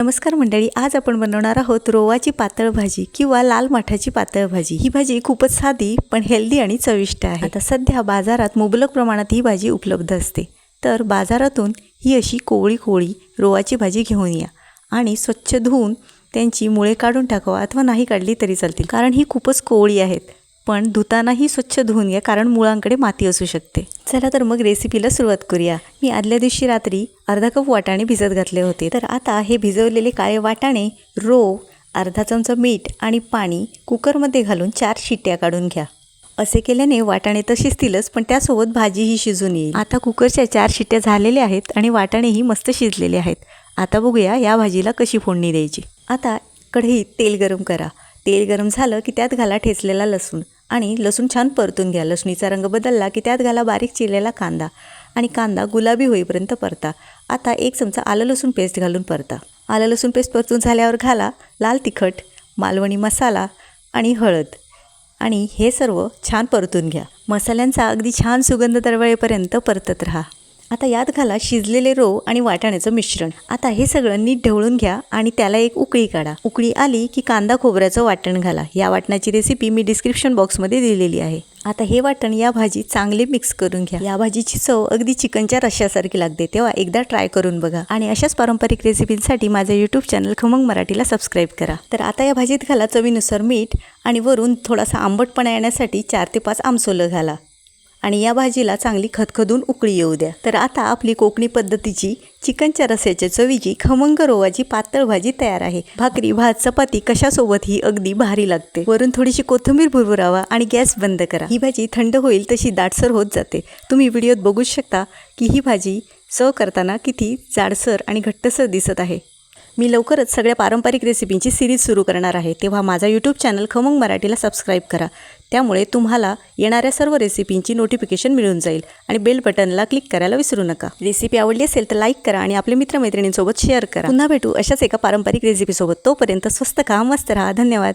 नमस्कार मंडळी आज आपण बनवणार आहोत रोवाची पातळ भाजी किंवा लाल माठाची पातळ भाजी. ही भाजी खूपच साधी पण हेल्दी आणि चविष्ट आहे. आता सध्या बाजारात मुबलक प्रमाणात ही भाजी उपलब्ध असते. तर बाजारातून ही अशी कोवळी कोवळी रोवाची भाजी घेऊन या आणि स्वच्छ धुवून त्यांची मुळे काढून टाकावा अथवा नाही काढली तरी चालतील. कारण ही खूपच कोवळी आहेत. पण धुतानाही स्वच्छ धुवून घ्या कारण मुळांकडे माती असू शकते. चला तर मग रेसिपीला सुरुवात करूया. मी आदल्या दिवशी रात्री अर्धा कप वाटाणे भिजत घातले होते. तर आता हे भिजवलेले काळे वाटाणे रो अर्धा चमचा मीठ आणि पाणी कुकरमध्ये घालून चार शिट्ट्या काढून घ्या. असे केल्याने वाटाणे तर शिजतीलच पण त्यासोबत भाजीही शिजून येईल. आता कुकरच्या चार शिट्ट्या झालेल्या आहेत आणि वाटाणेही मस्त शिजलेले आहेत. आता बघूया या भाजीला कशी फोडणी द्यायची. आता कढईत तेल गरम करा. तेल गरम झालं की त्यात घाला ठेचलेला लसूण. आणि लसूण छान परतून घ्या. लसणीचा रंग बदलला की त्यात घाला बारीक चिरलेला कांदा. आणि कांदा गुलाबी होईपर्यंत परता. आता एक चमचा आलं लसूण पेस्ट घालून परता. आलं लसूण पेस्ट परतून झाल्यावर घाला लाल तिखट मालवणी मसाला आणि हळद. आणि हे सर्व छान परतून घ्या. मसाल्यांचा अगदी छान सुगंध दरवळेपर्यंत परतत राहा. आता यात घाला शिजलेले रो आणि वाटाण्याचं मिश्रण. आता हे सगळं नीट ढवळून घ्या आणि त्याला एक उकळी काढा. उकळी आली की कांदा खोबऱ्याचं वाटण घाला. या वाटणाची रेसिपी मी डिस्क्रिप्शन बॉक्समध्ये दिलेली आहे. आता हे वाटण या भाजीत चांगले मिक्स करून घ्या. या भाजीची चव अगदी चिकनच्या रश्श्यासारखी लागते. तेव्हा एकदा ट्राय करून बघा. आणि अशाच पारंपरिक रेसिपींसाठी माझं यूट्यूब चॅनल खमंग मराठीला सबस्क्राईब करा. तर आता या भाजीत घाला चवीनुसार मीठ आणि वरून थोडासा आंबटपणा येण्यासाठी चार ते पाच आमसोलं घाला. आणि या भाजीला चांगली खदखदून उकळी येऊ द्या. तर आता आपली कोकणी पद्धतीची चिकनच्या रस्याच्या चवीची खमंग रोवाची पातळ भाजी तयार आहे. भाकरी भात चपाती कशासोबत ही अगदी भारी लागते. वरून थोडीशी कोथिंबीर भुरभुरावा आणि गॅस बंद करा. ही भाजी थंड होईल तशी दाटसर होत जाते. तुम्ही व्हिडिओत बघूच शकता की ही भाजी सर्व करताना किती जाडसर आणि घट्टसर दिसत आहे. मी लवकरच सगळ्या पारंपरिक रेसिपींची सिरीज सुरू करणार आहे. तेव्हा माझा यूट्यूब चॅनल खमंग मराठीला सबस्क्राईब करा. त्यामुळे तुम्हाला येणाऱ्या सर्व रेसिपींची नोटिफिकेशन मिळून जाईल आणि बेल बटनला क्लिक करायला विसरू नका. रेसिपी आवडली असेल तर लाईक करा आणि आपल्या मित्रमैत्रिणींसोबत शेअर करा. पुन्हा भेटू अशाच एका पारंपरिक रेसिपीसोबत. तोपर्यंत स्वस्त खा मस्त राहा. धन्यवाद.